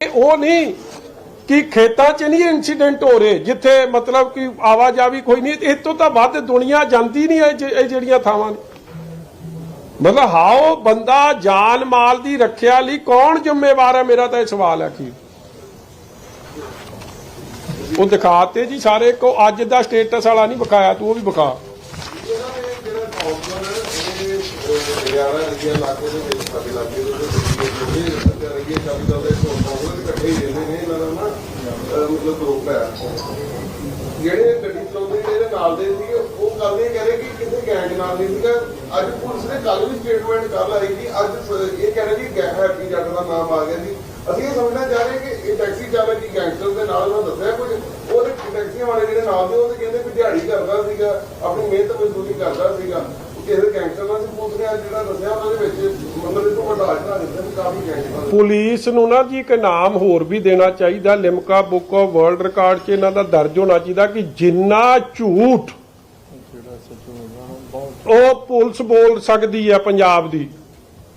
ਉਹ ਨਹੀਂ ਕਿ ਖੇਤਾਂ 'ਚ ਨਹੀਂ ਇਨਸੀਡੈਂਟ ਹੋ ਰਹੇ, ਜਿੱਥੇ ਮਤਲਬ ਕਿ ਆਵਾਜਾਵੀ ਕੋਈ ਨਹੀਂ, ਇਹ ਤੋਂ ਤਾਂ ਵੱਧ ਦੁਨੀਆ ਜਾਂਦੀ ਨਹੀਂ ਇਹ ਜਿਹੜੀਆਂ ਥਾਵਾਂ ਨੇ। ਮਤਲਬ ਹਾਓ ਬੰਦਾ ਜਾਨ ਮਾਲ ਦੀ ਰੱਖਿਆ ਲਈ ਕੌਣ ਜ਼ਿੰਮੇਵਾਰ ਹੈ? ਮੇਰਾ ਤਾਂ ਇਹ ਸਵਾਲ ਹੈ ਕੀ। ਉਹ ਦਿਖਾਤੇ ਜੀ ਸਾਰੇ, ਕੋ ਅੱਜ ਦਾ ਸਟੇਟਸ ਵਾਲਾ ਨਹੀਂ ਵਿਖਾਇਆ, ਤੂੰ ਉਹ ਵੀ ਵਿਖਾ। ਇਹਨਾਂ ਜਿਹੜਾ ਸਰਕਾਰ ਚਾਬੀ ਦਾ ਦੇ ਕਾਉਂਸਲਰ ਇਕੱਠੇ ਹੀ ਰਹਿੰਦੇ ਨੇ, ਇਹਨਾਂ ਦਾ ਨਾ ਮਤਲਬ ਗਰੁੱਪ ਹੈ। ਜਿਹੜੇ ਗੱਡੀ ਚਲਾਉਂਦੇ ਨੇ ਨਾਲ ਦੇ ਸੀ ਉਹ ਕਰਦੇ ਕਹਿ ਕਿ ਕਿਸੇ ਗੈਂਗ ਨਾਲ ਨਹੀਂ ਸੀਗਾ। ਅੱਜ ਪੁਲਿਸ ਨੇ ਕੱਲ ਵੀ ਸਟੇਟਮੈਂਟ ਕਰ ਲਈ ਕਿ ਅੱਜ ਇਹ ਕਹਿ ਜੀ ਗੈਂਗ ਹੈਪੀ ਜੱਟ ਦਾ ਨਾਮ ਆ ਗਿਆ ਜੀ। ਅਸੀਂ ਇਹ ਸਮਝਣਾ ਚਾਹ ਰਹੇ ਕਿ ਇਹ ਟੈਕਸੀ ਚਾਲਕ ਕੀ ਗੈਂਗਸਟਰ ਦੇ ਨਾਲ, ਉਹਨਾਂ ਦੱਸਿਆ ਕੁਝ? ਉਹਦੇ ਟੈਕਸੀਆਂ ਵਾਲੇ ਜਿਹੜੇ ਨਾਲ ਦੇ, ਉਹ ਤੇ ਕਹਿੰਦੇ ਵੀ ਦਿਹਾੜੀ ਕਰਦਾ ਸੀਗਾ, ਆਪਣੀ ਮਿਹਨਤ ਮਜ਼ਦੂਰੀ ਕਰਦਾ ਸੀਗਾ। ਕਿਸੇ ਗੈਂਗਸਟਰ ਨਾਲ ਪੁਲਿਸ ਨੇ ਜਿਹੜਾ ਦੱਸਿਆ ਉਹਨਾਂ ਦੇ ਵਿੱਚ ਮਤਲਬ ਤੋਂ ਵੱਡਾ ਅਜਨਾ ਦਿੱਤਾ ਵੀ ਕਾਫੀ ਗੈਂਗਸਟਰ ਪੁਲਿਸ ਨੂੰ ਨਾ ਜੀ ਇੱਕ ਨਾਮ ਹੋਰ ਵੀ ਦੇਣਾ ਚਾਹੀਦਾ, Limca book of world record 'ਚ ਇਹਨਾਂ ਦਾ ਦਰਜ ਹੋਣਾ ਚਾਹੀਦਾ ਕਿ ਜਿੰਨਾ ਝੂਠ ਉਹ ਪੁਲਿਸ ਬੋਲ ਸਕਦੀ ਹੈ ਪੰਜਾਬ ਦੀ।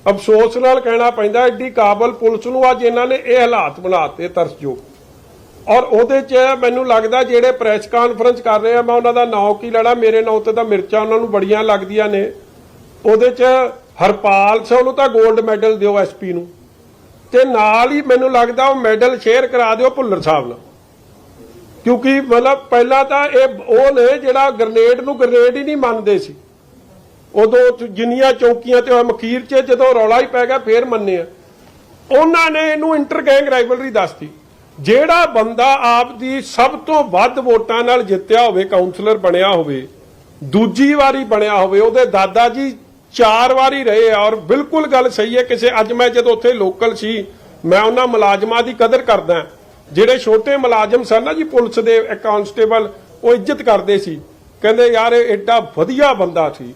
ਅਫਸੋਸ ਨਾਲ ਕਹਿਣਾ ਪੈਂਦਾ, ਐਡੀ ਕਾਬਲ ਪੁਲਿਸ ਨੂੰ ਅੱਜ ਇਹਨਾਂ ਨੇ ਇਹ ਹਾਲਾਤ ਬਣਾਤੇ ਤਰਸਯੋਗ। ਔਰ ਉਹਦੇ 'ਚ ਮੈਨੂੰ ਲੱਗਦਾ ਜਿਹੜੇ ਪ੍ਰੈਸ ਕਾਨਫਰੰਸ ਕਰ ਰਹੇ ਆ, ਮੈਂ ਉਹਨਾਂ ਦਾ ਨਾਂ ਕੀ ਲੈਣਾ, ਮੇਰੇ ਨਾਂ ਤੇ ਤਾਂ ਮਿਰਚਾਂ ਉਹਨਾਂ ਨੂੰ ਬੜੀਆਂ ਲੱਗਦੀਆਂ ਨੇ। ਉਹਦੇ 'ਚ ਹਰਪਾਲ ਸਿੰਘ ਨੂੰ ਤਾਂ 골ਡ ਮੈਡਲ ਦਿਓ ਐਸਪੀ ਨੂੰ। ਤੇ ਨਾਲ ਹੀ ਮੈਨੂੰ ਲੱਗਦਾ ਉਹ ਮੈਡਲ ਸ਼ੇਅਰ ਕਰਾ ਦਿਓ ਭੁੱਲਰ ਸਾਹਿਬ ਨਾਲ। ਕਿਉਂਕਿ ਮਤਲਬ ਪਹਿਲਾਂ ਤਾਂ ਇਹ ਉਹ ਨੇ ਜਿਹੜਾ ਗ੍ਰਨੇਡ ਨੂੰ ਗ੍ਰਨੇਡ ਹੀ ਨਹੀਂ ਮੰਨਦੇ ਸੀ। ਉਦੋਂ ਚ ਜਿੰਨੀਆਂ ਚੌਕੀਆਂ ਤੇ ਮਖੀਰ 'ਚ ਜਦੋਂ ਰੌਲਾ ਹੀ ਪੈ ਗਿਆ, ਫੇਰ ਮੰਨੇ ਆ। ਉਹਨਾਂ ਨੇ ਇਹਨੂੰ ਇੰਟਰ ਗੈਂਗ ਰਾਈਵਲਰੀ ਦੱਸਤੀ। ਜਿਹੜਾ ਬੰਦਾ ਆਪ ਦੀ ਸਭ ਤੋਂ ਵੱਧ ਵੋਟਾਂ ਨਾਲ ਜਿੱਤਿਆ ਹੋਵੇ ਕਾਉਂਸਲਰ ਬਣਿਆ ਹੋਵੇ, ਦੂਜੀ ਵਾਰੀ ਬਣਿਆ ਹੋਵੇ, ਉਹਦੇ ਦਾਦਾ ਜੀ ਚਾਰ ਵਾਰੀ ਰਹੇ ਆ ਔਰ ਬਿਲਕੁਲ ਗੱਲ ਸਹੀ ਹੈ, ਕਿਸੇ ਅੱਜ ਮੈਂ ਜਦੋਂ ਉੱਥੇ ਲੋਕਲ ਸੀ, ਮੈਂ ਉਹਨਾਂ ਮੁਲਾਜ਼ਮਾਂ ਦੀ ਕਦਰ ਕਰਦਾ ਜਿਹੜੇ ਛੋਟੇ ਮੁਲਾਜ਼ਮ ਸਨ ਨਾ ਜੀ, ਪੁਲਿਸ ਦੇ ਕਾਂਸਟੇਬਲ ਉਹ ਇੱਜ਼ਤ ਕਰਦੇ ਸੀ। ਕਹਿੰਦੇ, ਯਾਰ, ਇਹ ਐਡਾ ਵਧੀਆ ਬੰਦਾ ਸੀ।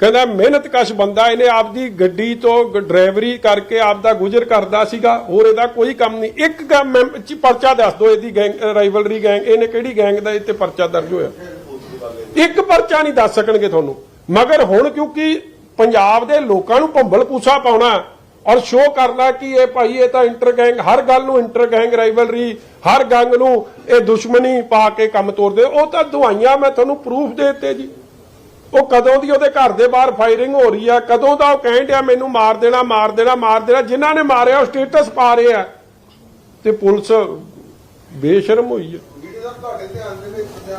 ਕਹਿੰਦਾ ਮਿਹਨਤਕਸ਼ ਬੰਦਾ, ਇਹਨੇ ਆਪਦੀ ਗੱਡੀ ਤੋਂ ਡਰਾਈਵਰੀ ਕਰਕੇ ਆਪਦਾ ਗੁਜ਼ਰ ਕਰਦਾ ਸੀਗਾ, ਹੋਰ ਇਹਦਾ ਕੋਈ ਕੰਮ ਨਹੀਂ। ਇੱਕ ਕੰਮ ਪਰਚਾ ਦੱਸ ਦੋ ਇਹਦੀ ਗੈਂਗ ਰਾਈਵਲਰੀ ਗੈਂਗ, ਇਹਨੇ ਕਿਹੜੀ ਗੈਂਗ ਦਾ ਇੱਥੇ ਪਰਚਾ ਦਰਜ ਹੋਇਆ? ਇੱਕ ਪਰਚਾ ਨਹੀਂ ਦੱਸ ਸਕਣਗੇ ਤੁਹਾਨੂੰ। ਮਗਰ ਹੁਣ ਕਿਉਂਕਿ ਪੰਜਾਬ ਦੇ ਲੋਕਾਂ ਨੂੰ ਭੰਬਲ ਪੂਸਾ ਪਾਉਣਾ ਔਰ ਸ਼ੋਅ ਕਰਨਾ ਕਿ ਇਹ ਭਾਈ, ਇਹ ਤਾਂ ਇੰਟਰ ਗੈਂਗ ਹਰ ਗੱਲ ਨੂੰ ਇੰਟਰ ਗੈਂਗ ਰਾਈਵਲਰੀ ਹਰ ਗੈਂਗ ਨੂੰ ਇਹ ਦੁਸ਼ਮਣੀ ਪਾ ਕੇ ਕੰਮ ਤੋਰਦੇ। ਉਹ ਤਾਂ ਦਵਾਈਆਂ ਮੈਂ ਤੁਹਾਨੂੰ ਪ੍ਰੂਫ ਦੇ ਦਿੱਤੇ ਜੀ। ਉਹ ਕਦੋਂ ਦੀ ਉਹਦੇ ਘਰ ਦੇ ਬਾਹਰ ਫਾਇਰਿੰਗ ਹੋ ਰਹੀ ਆ? ਕਦੋਂ ਦਾ ਉਹ ਕਹਿਣ ਡਿਆ ਮੈਨੂੰ ਮਾਰ ਦੇਣਾ ਮਾਰ ਦੇਣਾ ਮਾਰ ਦੇਣਾ? ਜਿਨ੍ਹਾਂ ਨੇ ਮਾਰਿਆ ਉਹ ਸਟੇਟਸ ਪਾ ਰਹੇ ਆ। ਤੇ ਪੁਲਿਸ ਬੇਸ਼ਰਮ ਹੋਈ ਆ। ਜਿਹੜੀ ਦਾ ਤੁਹਾਡੇ ਧਿਆਨ ਦੇ ਵਿੱਚ ਜਾਂ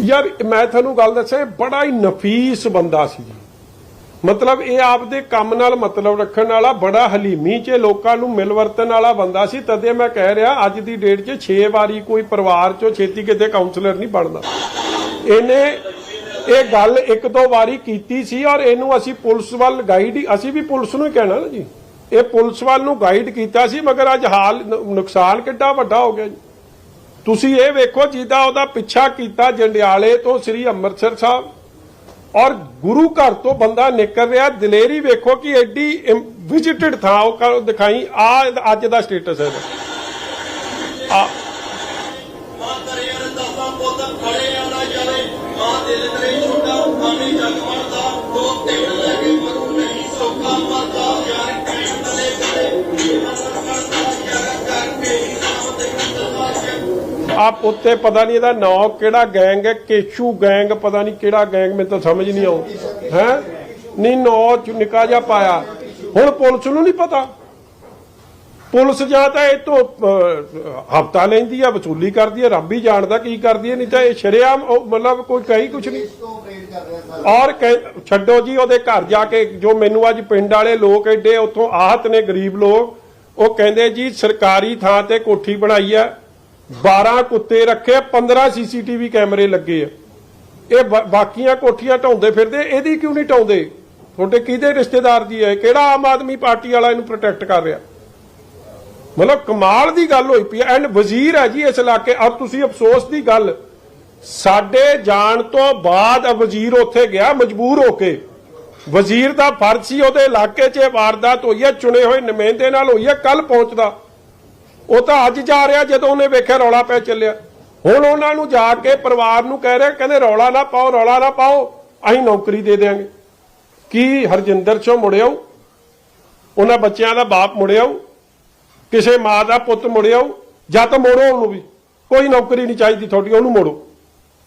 ਯਾਰ ਮੈਂ ਤੁਹਾਨੂੰ ਗੱਲ ਦੱਸਾਂ ਬੜਾ ਹੀ ਨਫੀਸ ਬੰਦਾ ਸੀ ਜੀ। ਮਤਲਬ ਇਹ ਆਪਦੇ ਕੰਮ ਨਾਲ ਮਤਲਬ ਰੱਖਣ ਵਾਲਾ ਬੜਾ ਹਲੀਮੀ 'ਚ ਲੋਕਾਂ ਨੂੰ ਮਿਲ ਵਰਤਣ ਵਾਲਾ ਬੰਦਾ ਸੀ। ਤਦੇ ਮੈਂ ਕਹਿ ਰਿਹਾ, ਅੱਜ ਦੀ ਡੇਟ 'ਚ 6 ਵਾਰੀ ਕੋਈ ਪਰਿਵਾਰ 'ਚੋਂ ਛੇਤੀ ਕਿਤੇ ਕਾਉਂਸਲਰ ਨਹੀਂ ਬਣਦਾ। ਇਹਨੇ ਇਹ ਗੱਲ ਇੱਕ ਦੋ ਵਾਰੀ ਕੀਤੀ ਸੀ ਔਰ ਇਹਨੂੰ ਅਸੀਂ ਪੁਲਿਸ ਵੱਲ ਗਾਈਡ ਅਸੀਂ ਵੀ ਪੁਲਿਸ ਨੂੰ ਹੀ ਕਹਿਣਾ ਨਾ ਜੀ। ਇਹ ਪੁਲਿਸ ਵੱਲ ਨੂੰ ਗਾਈਡ ਕੀਤਾ ਸੀ, ਮਗਰ ਅੱਜ ਹਾਲ ਨੁਕਸਾਨ ਕਿੱਡਾ ਵੱਡਾ ਹੋ ਗਿਆ ਜੀ। ਤੁਸੀਂ ਇਹ ਵੇਖੋ ਜਿਹਦਾ ਉਹਦਾ ਪਿੱਛਾ ਕੀਤਾ ਜੰਡਿਆਲੇ ਤੋਂ ਸ੍ਰੀ ਅੰਮ੍ਰਿਤਸਰ ਸਾਹਿਬ। ਔਰ ਗੁਰੂ ਘਰ ਤੋਂ ਬੰਦਾ ਨਿਕਲ ਰਿਹਾ, ਦਲੇਰੀ ਵੇਖੋ ਕਿ ਐਡੀ ਵਿਜ਼ਿਟਡ ਥਾਂ, ਉਹ ਦਿਖਾਈ, ਆ ਅੱਜ ਦਾ ਸਟੇਟਸ ਹੈ। ਆ। ਮਾਂ ਆਪ ਉੱਤੇ ਪਤਾ ਨਹੀਂ ਇਹਦਾ ਨਾਂ ਕਿਹੜਾ ਗੈਂਗ ਹੈ, ਕੇਸ਼ੂ ਗੈਂਗ, ਪਤਾ ਨਹੀਂ ਕਿਹੜਾ ਗੈਂਗ, ਮੈਨੂੰ ਤਾਂ ਸਮਝ ਨਹੀਂ ਆਉ। ਹੈ? ਨਹੀਂ, ਨਾਂ ਚ ਨਿਕਾ ਜਾ ਪਾਇਆ। ਹੁਣ ਪੁਲਿਸ ਨੂੰ ਨਹੀਂ ਪਤਾ। ਪੁਲਿਸ ਜਾਂ ਤਾਂ ਇਹ ਤੋਂ ਹਫਤਾ ਲੈਂਦੀ ਆ, ਵਸੂਲੀ ਕਰਦੀ ਆ, ਰੱਬ ਹੀ ਜਾਣਦਾ ਕੀ ਕਰਦੀ ਹੈ ਨਹੀਂ ਤਾਂ ਇਹ ਸ਼ਰੇਆਮ ਮਤਲਬ ਕੋਈ ਕਹੀ ਕੁਛ ਨਹੀਂ। ਔਰ ਕਹਿ- ਛੱਡੋ ਜੀ ਉਹਦੇ ਘਰ ਜਾ ਕੇ, ਜੋ ਮੈਨੂੰ ਅੱਜ ਪਿੰਡ ਵਾਲੇ ਲੋਕ ਐਡੇ ਉੱਥੋਂ ਆਹਤ ਨੇ ਗਰੀਬ ਲੋਕ, ਉਹ ਕਹਿੰਦੇ ਜੀ ਸਰਕਾਰੀ ਥਾਂ ਤੇ ਕੋਠੀ ਬਣਾਈ ਆ। 12 ਕੁੱਤੇ ਰੱਖੇ 15 ਸੀਸੀਟੀਵੀ ਕੈਮਰੇ ਲੱਗੇ ਆ। ਇਹ ਬਾਕੀਆਂ ਕੋਠੀਆਂ ਢਾਉਂਦੇ ਫਿਰਦੇ, ਇਹਦੀ ਕਿਉਂ ਨਹੀਂ ਢਾਉਂਦੇ? ਤੁਹਾਡੇ ਕਿਹਦੇ ਰਿਸ਼ਤੇਦਾਰ ਦੀ ਹੈ? ਕਿਹੜਾ ਆਮ ਆਦਮੀ ਪਾਰਟੀ ਵਾਲਾ ਇਹਨੂੰ ਪ੍ਰੋਟੈਕਟ ਕਰ ਰਿਹਾ? ਮਤਲਬ ਕਮਾਲ ਦੀ ਗੱਲ ਹੋਈ ਪਈ ਐਂਡ ਵਜ਼ੀਰ ਹੈ ਜੀ ਇਸ ਇਲਾਕੇ। ਔਰ ਤੁਸੀਂ ਅਫਸੋਸ ਦੀ ਗੱਲ, ਸਾਡੇ ਜਾਣ ਤੋਂ ਬਾਅਦ ਵਜ਼ੀਰ ਉੱਥੇ ਗਿਆ, ਮਜਬੂਰ ਹੋ ਕੇ। ਵਜ਼ੀਰ ਦਾ ਫਰਜ਼ ਸੀ ਉਹਦੇ ਇਲਾਕੇ 'ਚ ਇਹ ਵਾਰਦਾਤ ਹੋਈ ਹੈ ਚੁਣੇ ਹੋਏ ਨੁਮਾਇੰਦੇ ਨਾਲ ਹੋਈ ਹੈ ਕੱਲ ਪਹੁੰਚਦਾ। ਉਹ ਤਾਂ ਅੱਜ ਜਾ ਰਿਹਾ ਜਦੋਂ ਉਹਨੇ ਵੇਖਿਆ ਰੌਲਾ ਪੈ ਚੱਲਿਆ। ਹੁਣ ਉਹਨਾਂ ਨੂੰ ਜਾ ਕੇ ਪਰਿਵਾਰ ਨੂੰ ਕਹਿ ਰਿਹਾ, ਕਹਿੰਦੇ ਰੌਲਾ ਨਾ ਪਾਓ, ਰੌਲਾ ਨਾ ਪਾਓ, ਅਸੀਂ ਨੌਕਰੀ ਦੇ ਦੇਵਾਂਗੇ ਕੀ ਹਰਜਿੰਦਰ ਸਿੰਘ ਮੁੜਿਓ ਉਹਨਾਂ ਬੱਚਿਆਂ ਦਾ ਬਾਪ ਮੁੜਿਆ ਆਊ? ਕਿਸੇ ਮਾਂ ਦਾ ਪੁੱਤ ਮੁੜਿਆ ਜਾਂ ਤਾਂ ਮੋੜੋ ਉਹਨੂੰ ਵੀ। ਕੋਈ ਨੌਕਰੀ ਨਹੀਂ ਚਾਹੀਦੀ ਤੁਹਾਡੀ, ਉਹਨੂੰ ਮੋੜੋ।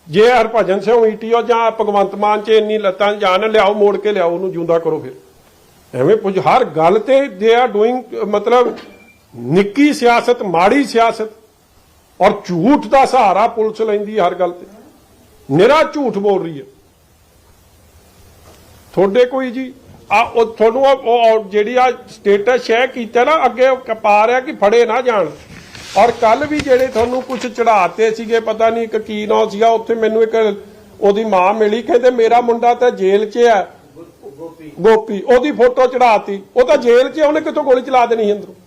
ਜੇ ਹਰਭਜਨ ਸਿੰਘ ਈਟੀਓ ਜਾਂ ਭਗਵੰਤ ਮਾਨ ਚ ਇੰਨੀ ਲੱਤਾਂ ਜਾਣ ਲਿਆਓ, ਮੋੜ ਕੇ ਲਿਆਓ, ਉਹਨੂੰ ਜਿਉਂਦਾ ਕਰੋ ਫਿਰ। ਐਵੇਂ ਕੁਝ ਹਰ ਗੱਲ ਤੇ ਦੇ ਆਰ ਡੂਇੰਗ ਮਤਲਬ ਨਿੱਕੀ ਸਿਆਸਤ ਮਾੜੀ ਸਿਆਸਤ ਔਰ ਝੂਠ ਦਾ ਸਹਾਰਾ ਪੁਲਿਸ ਲੈਂਦੀ ਹਰ ਗੱਲ ਤੇ। ਨਿਰਾ ਝੂਠ ਬੋਲ ਰਹੀ ਹੈ। ਤੁਹਾਡੇ ਕੋਈ ਜੀ ਆ ਉਹ ਤੁਹਾਨੂੰ ਉਹ- ਜਿਹੜੀ ਆ ਸਟੇਟਸ ਸ਼ੇਅਰ ਕੀਤਾ ਨਾ ਅੱਗੇ ਕਪਾ ਰਿਹਾ ਕਿ ਫੜੇ ਨਾ ਜਾਣ। ਔਰ ਕੱਲ ਵੀ ਜਿਹੜੇ ਤੁਹਾਨੂੰ ਕੁਝ ਚੜਾਤੇ ਸੀਗੇ ਪਤਾ ਨਹੀਂ ਇੱਕ ਕੀ ਨਾਂ ਸੀਗਾ ਉੱਥੇ ਮੈਨੂੰ ਇੱਕ ਉਹਦੀ ਮਾਂ ਮਿਲੀ ਕਹਿੰਦੇ ਮੇਰਾ ਮੁੰਡਾ ਤਾਂ ਜੇਲ੍ਹ 'ਚ ਹੈ। ਗੋਪੀ। ਉਹਦੀ ਫੋਟੋ ਚੜਾਤੀ ਉਹ ਤਾਂ ਜੇਲ੍ਹ 'ਚ ਉਹਨੇ ਕਿੱਥੋਂ ਗੋਲੀ ਚਲਾ ਦੇਣੀ ਅੰਦਰੋਂ?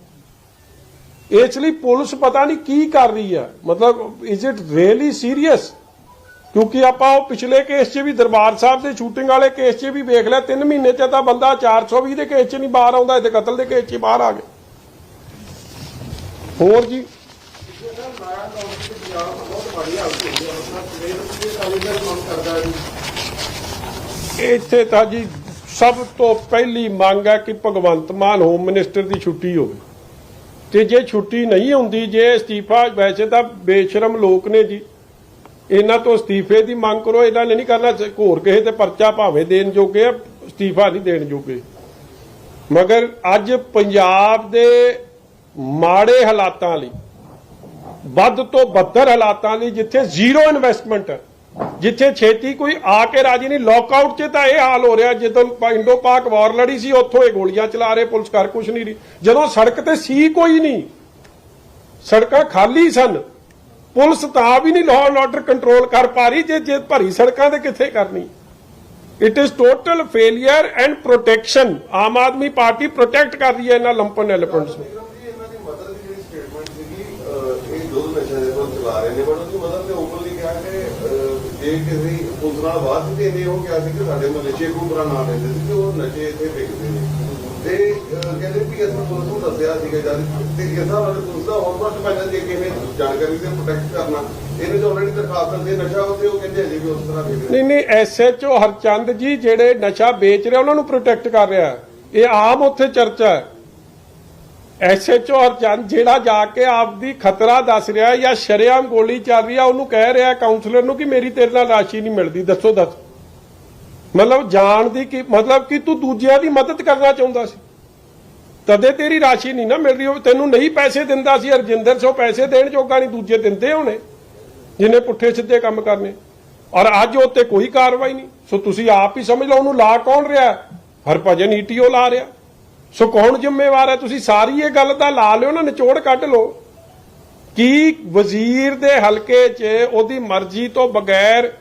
ਇਸ ਲਈ ਪੁਲਿਸ ਪਤਾ ਨਹੀਂ ਕੀ ਕਰ ਰਹੀ ਹੈ। ਮਤਲਬ ਇਜ਼ ਇਟ ਰੀਅਲੀ ਸੀਰੀਅਸ ਕਿਉਂਕਿ ਆਪਾਂ ਉਹ ਪਿਛਲੇ ਕੇਸ 'ਚ ਵੀ ਦਰਬਾਰ ਸਾਹਿਬ ਦੇ ਸ਼ੂਟਿੰਗ ਵਾਲੇ ਕੇਸ 'ਚ ਵੀ ਵੇਖ ਲਿਆ। 3 ਮਹੀਨੇ 'ਚ ਤਾਂ ਬੰਦਾ 420 ਦੇ ਕੇਸ 'ਚ ਨਹੀਂ ਬਾਹਰ ਆਉਂਦਾ ਇਹ ਤੇ ਕਤਲ ਦੇ ਕੇਸ 'ਚ ਹੀ ਬਾਹਰ ਆ ਗਿਆ। ਹੋਰ ਜੀ? ਇੱਥੇ ਤਾਂ ਜੀ ਸਭ ਤੋਂ ਪਹਿਲੀ ਮੰਗ ਹੈ ਕਿ ਭਗਵੰਤ ਮਾਨ ਹੋਮ ਮਿਨਿਸਟਰ ਦੀ ਛੁੱਟੀ ਹੋਵੇ। ਤੇ ਜੇ ਛੁੱਟੀ ਨਹੀਂ ਹੁੰਦੀ ਜੇ ਅਸਤੀਫਾ ਵੈਸੇ ਤਾਂ ਬੇਸ਼ਰਮ ਲੋਕ ਨੇ ਜੀ। ਇਹਨਾਂ ਤੋਂ ਅਸਤੀਫੇ ਦੀ ਮੰਗ ਕਰੋ ਇਹਨਾਂ ਨੇ ਨਹੀਂ ਕਰਨਾ ਘੋਰ ਕਿਸੇ ਤੇ ਪਰਚਾ ਭਾਵੇਂ ਦੇਣ ਜੋਗੇ ਆ, ਅਸਤੀਫਾ ਨਹੀਂ ਦੇਣ ਜੋਗੇ। ਮਗਰ ਅੱਜ ਪੰਜਾਬ ਦੇ ਮਾੜੇ ਹਾਲਾਤਾਂ ਲਈ, ਵੱਧ ਤੋਂ ਬੱਦਰ ਹਾਲਾਤਾਂ ਲਈ ਜਿੱਥੇ ਜ਼ੀਰੋ ਇਨਵੈਸਟਮੈਂਟ ਹੈ ਜਿੱਥੇ ਛੇਤੀ ਕੋਈ ਆ ਕੇ ਰਾਜੀ ਨਹੀਂ ਲੌਕਆਊਟ 'ਚ ਤਾਂ ਇਹ ਹਾਲ ਹੋ ਰਿਹਾ, ਜਦੋਂ ਇੰਡੋ ਪਾਕ ਵਾਰ ਲੜੀ ਸੀ, ਉੱਥੋਂ ਇਹ ਗੋਲੀਆਂ ਚਲਾ ਰਹੇ, ਪੁਲਿਸ ਕਰ ਕੁਛ ਨਹੀਂ ਰਹੀ। ਜਦੋਂ ਸੜਕ ਤੇ ਸੀ ਕੋਈ ਨਹੀਂ, ਸੜਕਾਂ ਖਾਲੀ ਸਨ, ਪੁਲਿਸ ਤਾਂ ਵੀ ਨਹੀਂ ਲਾਅ ਆਰਡਰ ਕੰਟਰੋਲ ਕਰ ਪਾ ਰਹੀ, ਜੇ ਜੇ ਭਰੀ ਸੜਕਾਂ ਤੇ ਕਿੱਥੇ ਕਰਨੀ? It is total failure and protection Aam Aadmi Party protect ਕਰ ਰਹੀ ਹੈ ਇਹਨਾਂ ਲੰਪਨ ਐਲੀਫੈਂਟਸ ਨੂੰ। ਇਹ ਦੁੱਧ ਨਸ਼ਾ ਦੇ ਕੋਲ ਚਲਾ ਰਹੇ ਨੇ ਬਟ ਉਹਦੀ ਮਦਰ ਨੇ ਓਪਨਲੀ ਕਿਹਾ ਕਿ ਅਹ, ਜੇ ਕਿਸੇ ਪੁਲਿਸ ਨਾਲ ਬਾਤ ਤੇ ਉਹ ਕਿਹਾ ਸੀ ਕਿ ਸਾਡੇ ਮਲੇਸ਼ੀਆ ਗੁੰਬਰਾ ਨਾ ਲੈਂਦੇ ਸੀ ਕਿ ਉਹ ਨਸ਼ੇ ਇੱਥੇ ਵਿਕਦੇ ਨੇ। ਤੇ ਕਹਿੰਦੇ ਵੀ ਅਸੀਂ ਪੁਲਿਸ ਨੂੰ ਦੱਸਿਆ ਸੀਗਾ ਜਦ ਤੇ ਇਸ ਹਿਸਾਬ ਨਾਲ ਪੁਲਿਸ ਦਾ ਹੋਰ ਪਾਸ ਪੈਂਦਾ ਜੇ ਕਿਵੇਂ ਜਾਣਕਾਰੀ ਤੇ ਪ੍ਰੋਟੈਕਟ ਕਰਨਾ, ਇਹਨੇ ਜੋ ਆਲਰੇਡੀ ਦਰਖਾਸਤ ਦੇ ਨਸ਼ਾ ਉੱਤੇ ਉਹ ਕਹਿੰਦੇ ਅਜੇ ਵੀ ਉਸ ਤਰ੍ਹਾਂ ਵੇਚ ਰਹੇ ਨਹੀਂ ਨਹੀਂ ਐਸਐਚਓ ਹਰਚੰਦ ਜੀ ਜਿਹੜੇ ਨਸ਼ਾ ਵੇਚ ਰਹੇ, ਉਹਨਾਂ ਨੂੰ ਪ੍ਰੋਟੈਕਟ ਕਰ ਰਿਹਾ। ਇਹ ਆਮ ਉੱਥੇ ਚਰਚਾ ਹੈ। ਐਸਐਚਓ ਹਰਚੰਦ, ਜਿਹੜਾ ਜਾ ਕੇ ਆਪਦੀ ਖਤਰਾ ਦੱਸ ਰਿਹਾ ਜਾਂ ਸ਼ਰੇਆਮ ਗੋਲੀ ਚੱਲ ਰਹੀ ਆ, ਉਹਨੂੰ ਕਹਿ ਰਿਹਾ ਕਾਉਂਸਲਰ ਨੂੰ ਕਿ ਮੇਰੀ ਤੇਰੇ ਨਾਲ ਰਾਸ਼ੀ ਨਹੀਂ ਮਿਲਦੀ, ਦੱਸੋ, ਦੱਸ। ਮਤਲਬ ਜਾਣ ਦੀ ਕੀ, ਮਤਲਬ ਕਿ ਤੂੰ ਦੂਜਿਆਂ ਦੀ ਮਦਦ ਕਰਨਾ ਚਾਹੁੰਦਾ ਸੀ। ਤਦੇ ਤੇਰੀ ਰਾਸ਼ੀ ਨਹੀਂ ਨਾ ਮਿਲ ਰਹੀ, ਉਹ ਤੈਨੂੰ ਨਹੀਂ ਪੈਸੇ ਦਿੰਦਾ ਸੀ, ਹਰਜਿੰਦਰ, ਸੋ ਪੈਸੇ ਦੇਣ ਜੋਗਾ ਨਹੀਂ ਦੂਜੇ ਦਿੰਦੇ ਹੋਣੇ ਜਿਹਨੇ ਪੁੱਠੇ ਸਿੱਧੇ ਕੰਮ ਕਰਨੇ। ਔਰ ਅੱਜ ਉਹ ਤੇ ਕੋਈ ਕਾਰਵਾਈ ਨਹੀਂ, ਸੋ ਤੁਸੀਂ ਆਪ ਹੀ ਸਮਝ ਲਓ, ਉਹਨੂੰ ਲਾ ਕੌਣ ਰਿਹਾ? ਹਰਭਜਨ ਈਟੀਓ ਲਾ ਰਿਹਾ। ਸੋ ਕੌਣ ਜ਼ਿੰਮੇਵਾਰ ਹੈ? ਤੁਸੀਂ ਸਾਰੀ ਇਹ ਗੱਲ ਤਾਂ ਲਾ ਲਿਓ ਨਾ, ਨਿਚੋੜ ਕੱਢ ਲਓ। ਕਿ ਵਜ਼ੀਰ ਦੇ ਹਲਕੇ 'ਚ ਉਹਦੀ ਮਰਜ਼ੀ ਤੋਂ ਬਗੈਰ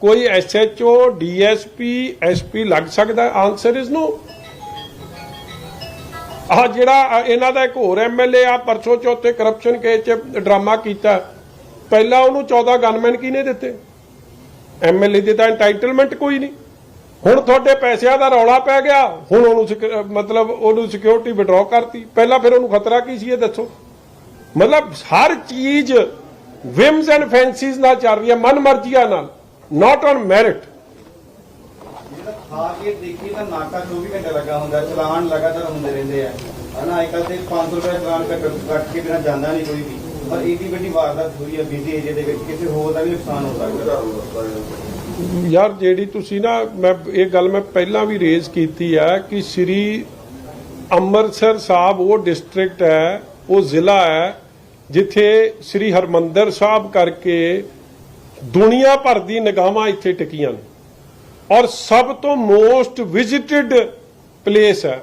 ਕੋਈ ਐਸਐਚਓ ਡੀਐਸਪੀ ਐਸਪੀ ਲੱਗ ਸਕਦਾ? ਆਨਸਰ ਇਜ਼ ਨੋ ਆ ਜਿਹੜਾ ਇਹਨਾਂ ਦਾ ਇੱਕ ਹੋਰ ਐਮਐਲਏ ਆ, ਪਰਸੋਂ ਚੌਥੇ ਕਰਪਸ਼ਨ ਕੇਸ 'ਚ ਡਰਾਮਾ ਕੀਤਾ। ਪਹਿਲਾਂ ਉਹਨੂੰ 14 ਗਨਮੈਨ ਕਿਹਨੇ ਦਿੱਤੇ? ਐਮਐਲਏ ਦੇ ਤਾਂ ਐਂਟਾਈਟਲਮੈਂਟ ਕੋਈ ਨਹੀਂ। ਹੁਣ ਤੁਹਾਡੇ ਪੈਸਿਆਂ ਦਾ ਰੌਲਾ ਪੈ ਗਿਆ, ਹੁਣ ਉਹਨੂੰ ਮਤਲਬ ਉਹਨੂੰ ਸਿਕਿਉਰਿਟੀ ਵਿਡਰਾਅ ਕਰਤੀ। ਪਹਿਲਾਂ ਫਿਰ ਉਹਨੂੰ ਖਤਰਾ ਕੀ ਸੀ ਇਹ ਦੱਸੋ? ਮਤਲਬ ਹਰ ਚੀਜ਼ ਵਿਮਸ ਐਂਡ ਫੈਂਸੀਜ਼ ਨਾਲ ਚੱਲ ਰਹੀ ਹੈ ਮਨ ਮਰਜ਼ੀਆਂ ਨਾਲ ਨਾਟ ਔਨ ਮੈਰਿਟ ਖਾ ਦੇਖੀ ਤਾਂ ਨਾਕਾ 24 ਘੰਟੇ ਲੱਗਾ ਹੁੰਦਾ, ਚਲਾਨ ਲਗਾਤਾਰ ਹੁੰਦੇ ਰਹਿੰਦੇ ਆ। ਹਨਾ, ਅੱਜ ਕੱਲ੍ਹ ਤੇ 500 ਰੁਪਏ ਚਲਾਨ ਕੱਟ ਕੇ ਬਿਨਾਂ ਜਾਂਦਾ ਨਹੀਂ ਕੋਈ ਵੀ। ਪਰ ਏਡੀ ਵੱਡੀ ਵਾਰਦਾਤ ਹੋਈ ਹੈ ਬਿਜ਼ੀ ਏਰੀਆ ਦੇ ਵਿੱਚ, ਕਿਸੇ ਹੋਰ ਦਾ ਵੀ ਨੁਕਸਾਨ ਹੋ ਸਕਦਾ। ਯਾਰ ਜਿਹੜੀ ਤੁਸੀਂ ਨਾ, ਮੈਂ ਇਹ ਗੱਲ ਮੈਂ ਪਹਿਲਾਂ ਵੀ ਰੇਜ਼ ਕੀਤੀ ਹੈ ਕਿ ਸ੍ਰੀ ਅੰਮ੍ਰਿਤਸਰ ਸਾਹਿਬ ਉਹ ਡਿਸਟ੍ਰਿਕਟ ਹੈ, ਉਹ ਜ਼ਿਲ੍ਹਾ ਹੈ, ਜਿੱਥੇ ਸ੍ਰੀ ਹਰਮੰਦਰ ਸਾਹਿਬ ਕਰਕੇ ਦੁਨੀਆ ਭਰ ਦੀ ਨਿਗਾਹਾਂ ਇੱਥੇ ਟਿਕੀਆਂ ਨੇ। ਔਰ ਸਭ ਤੋਂ ਮੋਸਟ ਵਿਜ਼ਿਟਡ ਪਲੇਸ ਹੈ।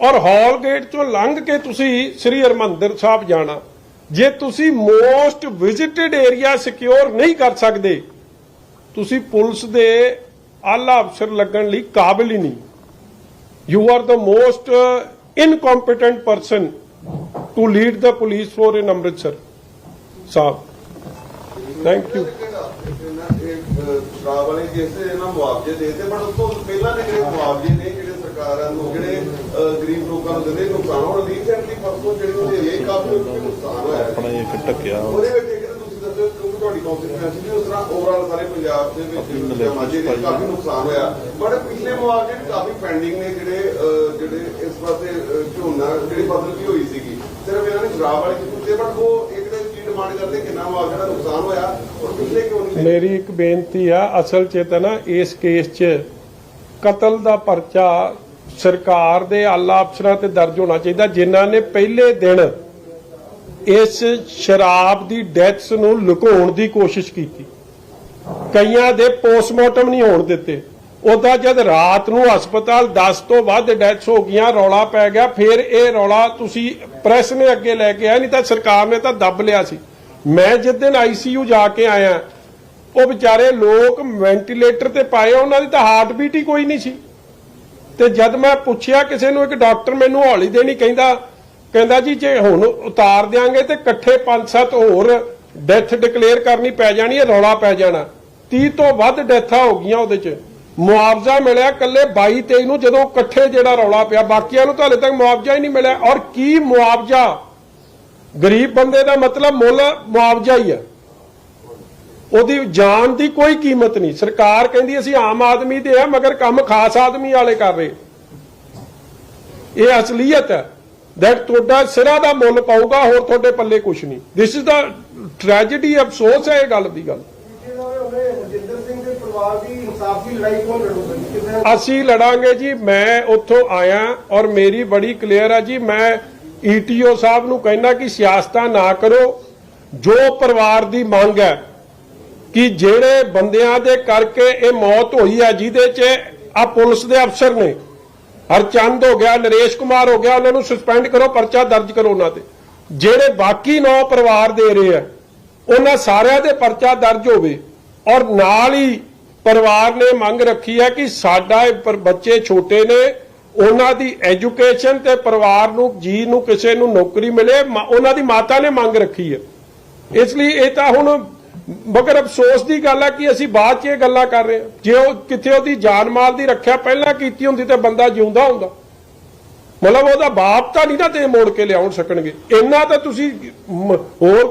ਔਰ ਹਾਲ ਗੇਟ ਚੋਂ ਲੰਘ ਕੇ ਤੁਸੀਂ ਸ੍ਰੀ ਹਰਮੰਦਰ ਸਾਹਿਬ ਜਾਣਾ। ਜੇ ਤੁਸੀਂ ਮੋਸਟ ਵਿਜ਼ਿਟਡ ਏਰੀਆ ਸਿਕਿਉਰ ਨਹੀਂ ਕਰ ਸਕਦੇ, ਤੁਸੀਂ ਪੁਲਿਸ ਦੇ ਆਲਾ ਅਫਸਰ ਲੱਗਣ ਲਈ ਕਾਬਿਲ ਹੀ ਨਹੀਂ। You are the most incompetent person to lead the police force in Amritsar Sahib thank you ਸ਼ਰਾਬ ਵਾਲੇ ਕੇਸ ਤੇ ਇਹਨਾਂ ਮੁਆਵਜ਼ੇ ਦਿੱਤੇ ਬਟ ਉਸ ਤੋਂ ਪਹਿਲਾਂ ਦੇ ਜਿਹੜੇ ਮੁਆਵਜ਼ੇ ਨੇ ਜਿਹੜੇ ਸਰਕਾਰਾਂ ਨੂੰ ਜਿਹੜੇ ਗਰੀਬ ਲੋਕਾਂ ਨੂੰ ਦਿੰਦੇ ਨੁਕਸਾਨ ਹੋਣ ਰੀਸੈਂਟਲੀ ਪਰਸੋਂ ਜਿਹੜੇ ਉਹਦੇ ਇਹ ਕਾਫੀ ਨੁਕਸਾਨ ਹੋਇਆ। ਆਪਣਾ ਇੱਕ ਟੱਕਿਆ ਉਹਦੇ ਵਿੱਚ ਇੱਕ ਤੁਸੀਂ ਦੱਸੋ ਕਿਉਂਕਿ ਤੁਹਾਡੀ ਕਨਸਟੀਟਿਊਂਸੀ ਦੀ ਉਸ ਤਰ੍ਹਾਂ ਓਵਰਆਲ ਸਾਰੇ ਪੰਜਾਬ ਦੇ ਵਿੱਚ ਮਾਝੇ ਦੇ ਕਾਫੀ ਨੁਕਸਾਨ ਹੋਇਆ। ਬਟ ਪਿਛਲੇ ਮੁਆਵਜ਼ੇ ਕਾਫੀ ਪੈਂਡਿੰਗ ਨੇ ਜਿਹੜੇ ਜਿਹੜੇ ਇਸ ਪਾਸੇ ਝੋਨਾ ਜਿਹੜੀ ਫਸਲ ਵੀ ਹੋਈ ਸੀਗੀ। ਸਿਰਫ ਇਹਨਾਂ ਨੇ ਸ਼ਰਾਬ ਵਾਲੇ ਕੀਤੇ ਬਟ ਉਹ ਇੱਕ ਦਿਨ ਕੀ ਕਿੰਨਾ ਮੁਆਵਜ਼ਾ ਦਾ ਨੁਕਸਾਨ ਹੋਇਆ ਔਰ ਪਿਛਲੇ ਕਿਉਂ ਨਹੀਂ ਮੇਰੀ ਇੱਕ ਬੇਨਤੀ ਆ, ਅਸਲ 'ਚ ਤਾਂ ਨਾ ਇਸ ਕੇਸ 'ਚ ਕਤਲ ਦਾ ਪਰਚਾ ਸਰਕਾਰ ਦੇ ਆਲਾ ਅਫਸਰਾਂ ਤੇ ਦਰਜ ਹੋਣਾ ਚਾਹੀਦਾ, ਜਿਨ੍ਹਾਂ ਨੇ ਪਹਿਲੇ ਦਿਨ ਇਸ ਸ਼ਰਾਬ ਦੀ ਡੈਥਸ ਨੂੰ ਲੁਕਾਉਣ ਦੀ ਕੋਸ਼ਿਸ਼ ਕੀਤੀ। ਕਈਆਂ ਦੇ ਪੋਸਟਮਾਰਟਮ ਨਹੀਂ ਹੋਣ ਦਿੱਤੇ। ਉਹਦਾ ਜਦ ਰਾਤ ਨੂੰ ਹਸਪਤਾਲ 10 ਤੋਂ ਵੱਧ ਡੈਥਸ ਹੋ ਗਈਆਂ, ਰੌਲਾ ਪੈ ਗਿਆ, ਫਿਰ ਇਹ ਰੌਲਾ ਤੁਸੀਂ ਪ੍ਰੈਸ ਨੇ ਅੱਗੇ ਲੈ ਕੇ ਆਇਆ, ਨਹੀਂ ਤਾਂ ਸਰਕਾਰ ਨੇ ਤਾਂ ਦੱਬ ਲਿਆ ਸੀ। ਮੈਂ ਜਿਸ ਦਿਨ ਆਈਸੀਯੂ ਜਾ ਕੇ ਆਇਆ, ਉਹ ਵਿਚਾਰੇ ਲੋਕ ਵੈਂਟੀਲੇਟਰ ਤੇ ਪਾਏ ਉਹਨਾਂ ਦੀ ਤਾਂ ਹਾਰਟ ਬੀਟ ਹੀ ਕੋਈ ਨਹੀਂ ਸੀ। ਤੇ ਜਦ ਮੈਂ ਪੁੱਛਿਆ ਕਿਸੇ ਨੂੰ, ਇੱਕ ਡਾਕਟਰ ਮੈਨੂੰ ਹੌਲੀ ਦੇਣੀ ਕਹਿੰਦਾ ਕਹਿੰਦਾ ਜੀ ਜੇ ਹੁਣ ਉਤਾਰ ਦਿਆਂਗੇ ਤੇ ਇਕੱਠੇ 5-7 ਹੋਰ ਡੈਥ ਡਿਕਲੇਅਰ ਕਰਨੀ ਪੈ ਜਾਣੀ ਹੈ, ਰੌਲਾ ਪੈ ਜਾਣਾ। 30 ਤੋਂ ਵੱਧ ਡੈਥਾਂ ਹੋ ਗਈਆਂ ਉਹਦੇ ਚ। ਮੁਆਵਜ਼ਾ ਮਿਲਿਆ ਕੱਲੇ 22 23 ਨੂੰ, ਜਦੋਂ ਇਕੱਠੇ ਜਿਹੜਾ ਰੌਲਾ ਪਿਆ, ਬਾਕੀਆਂ ਨੂੰ ਤਾਂ ਹਲੇ ਤੱਕ ਮੁਆਵਜ਼ਾ ਹੀ ਨਹੀਂ ਮਿਲਿਆ। ਔਰ ਕੀ ਮੁਆਵਜ਼ਾ ਗਰੀਬ ਬੰਦੇ ਦਾ ਮਤਲਬ ਮੁੱਲ ਮੁਆਵਜ਼ਾ ਹੀ ਹੈ ਉਹਦੀ ਜਾਨ ਦੀ ਕੋਈ ਕੀਮਤ ਨਹੀਂ। ਸਰਕਾਰ ਕਹਿੰਦੀ ਅਸੀਂ ਆਮ ਆਦਮੀ ਦੇ ਆ, ਮਗਰ ਕੰਮ ਖਾਸ ਆਦਮੀ ਵਾਲੇ ਕਰ ਰਹੇ। ਇਹ ਅਸਲੀਅਤ ਹੈ। ਦੈਟ ਤੁਹਾਡਾ ਸਿਰਾ ਦਾ ਮੁੱਲ ਪਾਊਗਾ, ਹੋਰ ਤੁਹਾਡੇ ਪੱਲੇ ਕੁਝ ਨਹੀਂ। ਥਿਸ ਇਜ਼ ਦਾ ਟ੍ਰੈਜੇਡੀ ਅਫਸੋਸ ਹੈ ਇਹ ਗੱਲ ਦੀ ਗੱਲ। ਅਸੀਂ ਲੜਾਂਗੇ ਜੀ, ਮੈਂ ਉੱਥੋਂ ਆਇਆ ਔਰ ਮੇਰੀ ਬੜੀ ਕਲੀਅਰ ਹੈ ਜੀ, ਮੈਂ ਈਟੀਓ ਸਾਹਿਬ ਨੂੰ ਕਹਿਣਾ ਕਿ ਸਿਆਸਤਾਂ ਨਾ ਕਰੋ, ਜੋ ਪਰਿਵਾਰ ਦੀ ਮੰਗ ਹੈ ਕਿ ਜਿਹੜੇ ਬੰਦਿਆਂ ਦੇ ਕਰਕੇ ਇਹ ਮੌਤ ਹੋਈ ਹੈ, ਜਿਹਦੇ 'ਚ ਆ ਪੁਲਿਸ ਦੇ ਅਫਸਰ ਨੇ, ਹਰਚੰਦ ਹੋ ਗਿਆ, ਨਰੇਸ਼ ਕੁਮਾਰ ਹੋ ਗਿਆ, ਉਹਨਾਂ ਨੂੰ ਸਸਪੈਂਡ ਕਰੋ, ਪਰਚਾ ਦਰਜ ਕਰੋ ਉਹਨਾਂ ਤੇ। ਜਿਹੜੇ ਬਾਕੀ ਨੌ ਪਰਿਵਾਰ ਦੇ ਰਹੇ ਆ ਉਹਨਾਂ ਸਾਰਿਆਂ ਦੇ ਪਰਚਾ ਦਰਜ ਹੋਵੇ ਔਰ ਨਾਲ ਹੀ ਪਰਿਵਾਰ ਨੇ ਮੰਗ ਰੱਖੀ ਹੈ ਕਿ ਸਾਡਾ ਬੱਚੇ ਛੋਟੇ ਨੇ ਉਹਨਾਂ ਦੀ ਐਜੂਕੇਸ਼ਨ ਤੇ ਪਰਿਵਾਰ ਨੂੰ, ਜੀ ਨੂੰ, ਕਿਸੇ ਨੂੰ ਨੌਕਰੀ ਮਿਲੇ ਉਹਨਾਂ ਦੀ ਮਾਤਾ ਨੇ ਮੰਗ ਰੱਖੀ ਹੈ। ਇਸ ਲਈ ਇਹ ਤਾਂ ਹੁਣ ਮਗਰ ਅਫਸੋਸ ਦੀ ਗੱਲ ਹੈ ਕਿ ਅਸੀਂ ਬਾਅਦ 'ਚ ਇਹ ਗੱਲਾਂ ਕਰ ਰਹੇ ਹਾਂ। ਜੇ ਉਹ ਕਿਤੇ ਉਹਦੀ ਜਾਨ ਮਾਲ ਦੀ ਰੱਖਿਆ ਪਹਿਲਾਂ ਕੀਤੀ ਹੁੰਦੀ ਤੇ ਬੰਦਾ ਜਿਉਂਦਾ ਹੁੰਦਾ। ਮਤਲਬ ਉਹਦਾ ਬਾਪ ਤਾਂ ਨਹੀਂ ਨਾ ਤੇ ਮੋੜ ਕੇ ਲਿਆਉਣ ਸਕਣਗੇ। ਇੰਨਾ ਤਾਂ ਤੁਸੀਂ ਹੋਰ